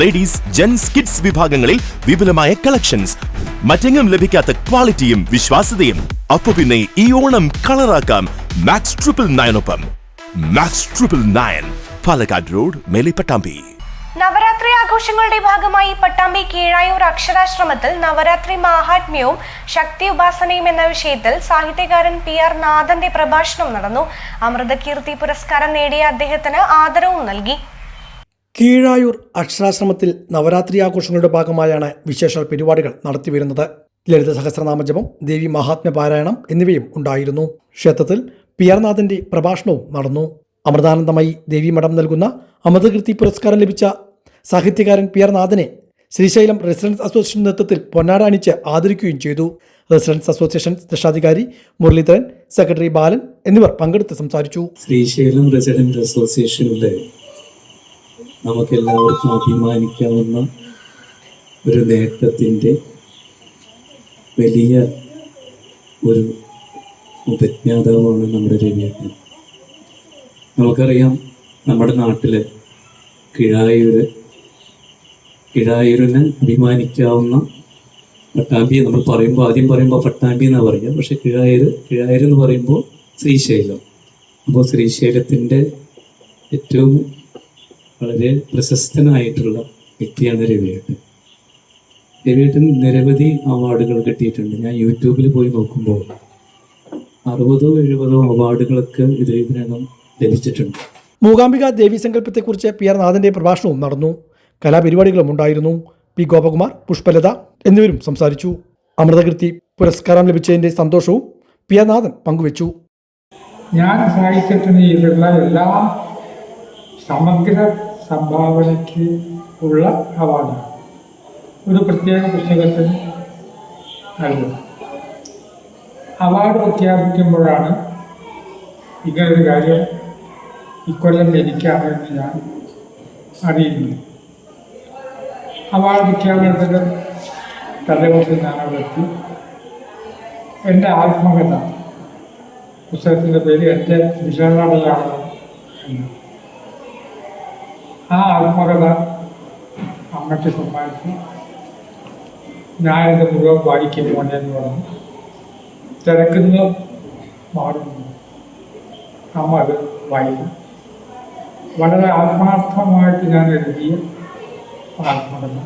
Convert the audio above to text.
Ladies gents kids വിഭാഗങ്ങളിൽ വിപുലമായ collections മറ്റെങ്ങും ലഭിക്കാത്ത ക്വാളിറ്റിയും വിശ്വാസ്യതയും. അപ്പൊ പിന്നെ ഈ ഓണം കളറാക്കാം. Max triple നയനൊപ്പം max triple nine Palakkad road Melipattambi. Navaratri ആഘോഷങ്ങളുടെ ഭാഗമായി പട്ടാമ്പി കീഴായൂർ അക്ഷരാശ്രമത്തിൽ നവരാത്രി മഹാത്മ്യവും ശക്തി ഉപാസനയും എന്ന വിഷയത്തിൽ സാഹിത്യകാരൻ പി ആർ നാഥന്റെ പ്രഭാഷണം നടന്നു. അമൃതകീർത്തി പുരസ്കാരം നേടിയ അദ്ദേഹത്തിന് ആദരവും നൽകി. കീഴായൂർ അക്ഷരാശ്രമത്തിൽ നവരാത്രി ആഘോഷങ്ങളുടെ ഭാഗമായാണ് വിശേഷ പരിപാടികൾ നടത്തിവരുന്നത്. ലളിത സഹസ്രനാമജപം ദേവി മഹാത്മ്യ പാരായണം എന്നിവയും ഉണ്ടായിരുന്നു. ക്ഷേത്രത്തിൽ പി ആർ പ്രഭാഷണവും നടന്നു. അമൃതാനന്ദമായി ദേവി മഠം നൽകുന്ന അമൃതകീർത്തി പുരസ്കാരം ലഭിച്ച സാഹിത്യകാരൻ പി ആർ നാഥനെ ശ്രീശൈലം റെസിഡൻസ് അസോസിയേഷൻ നേതൃത്വത്തിൽ പൊന്നാട അണിച്ച് ആദരിക്കുകയും ചെയ്തു. റെസിഡൻസ് അസോസിയേഷൻ രക്ഷാധികാരി മുരളീധരൻ സെക്രട്ടറി ബാലൻ എന്നിവർ പങ്കെടുത്ത് സംസാരിച്ചു. ശ്രീശൈലം റെസിഡൻസ് അസോസിയേഷനിലെ നമുക്കെല്ലാവർക്കും അഭിമാനിക്കാവുന്ന ഒരു നേട്ടത്തിന്റെ വലിയ ഒരു ഉപജ്ഞാതാവാണ് നമ്മുടെ രവിയേട്ടൻ. നമുക്കറിയാം നമ്മുടെ നാട്ടിൽ കിഴായൂര് കിഴായൂരിന് അഭിമാനിക്കാവുന്ന പട്ടാമ്പി നമ്മൾ പറയുമ്പോൾ ആദ്യം പറയുമ്പോൾ പട്ടാമ്പി എന്നാണ് പറയുക. പക്ഷേ കിഴായൂർ കിഴായൂർ എന്ന് പറയുമ്പോൾ ശ്രീശൈലം. അപ്പോൾ ശ്രീശൈലത്തിന്റെ ഏറ്റവും വളരെ പ്രശസ്തനായിട്ടുള്ള വ്യക്തിയാണ് രവിയേട്ടൻ. രവിയേട്ടൻ നിരവധി അവാർഡുകൾ കിട്ടിയിട്ടുണ്ട്. ഞാൻ യൂട്യൂബിൽ പോയി നോക്കുമ്പോൾ അറുപതോ എഴുപതോ അവാർഡുകളൊക്കെ ഇത് ഇതിനകം ലഭിച്ചിട്ടുണ്ട്. മൂകാംബിക ദേവി സങ്കല്പത്തെക്കുറിച്ച് പി ആർ നാഥന്റെ പ്രഭാഷണവും നടന്നു. കലാപരിപാടികളും ഉണ്ടായിരുന്നു. പി ഗോപകുമാർ പുഷ്പലത എന്നിവരും സംസാരിച്ചു. അമൃതകീർത്തി പുരസ്കാരം ലഭിച്ചതിന്റെ സന്തോഷവും പി ആർ നാഥൻ പങ്കുവച്ചു. ഞാൻ സാഹിത്യത്തിന് എല്ലാ സമഗ്ര സംഭാവനയ്ക്ക് ഉള്ള അവാർഡാണ്. ഒരു പ്രത്യേക പുസ്തകത്തിന് നൽകും. അവാർഡ് പ്രഖ്യാപിക്കുമ്പോഴാണ് ഇങ്ങനൊരു കാര്യം ഇക്കൊല്ലം എനിക്കാണെന്ന് ഞാൻ അറിയുന്നു അവാർഡ് പ്രഖ്യാപനത്തിന് തലേദിവസം ഞാൻ അവിടെ എത്തി. എന്റെ ആത്മകഥ പുസ്തകത്തിന്റെ പേര് എന്റെ വിശേഷണയാണ് എന്ന്. ആ ആത്മകഥ അമ്മയ്ക്ക് സമ്മാനിച്ചു. ഞാനിത് മുഴുവൻ വായിക്കും മോനെ എന്ന് പറഞ്ഞു. തിരക്കുന്ന മാറുന്നു അമ്മ അത് വായിക്കും. വളരെ ആത്മാർത്ഥമായിട്ട് ഞാൻ എഴുതിയ ആത്മകഥ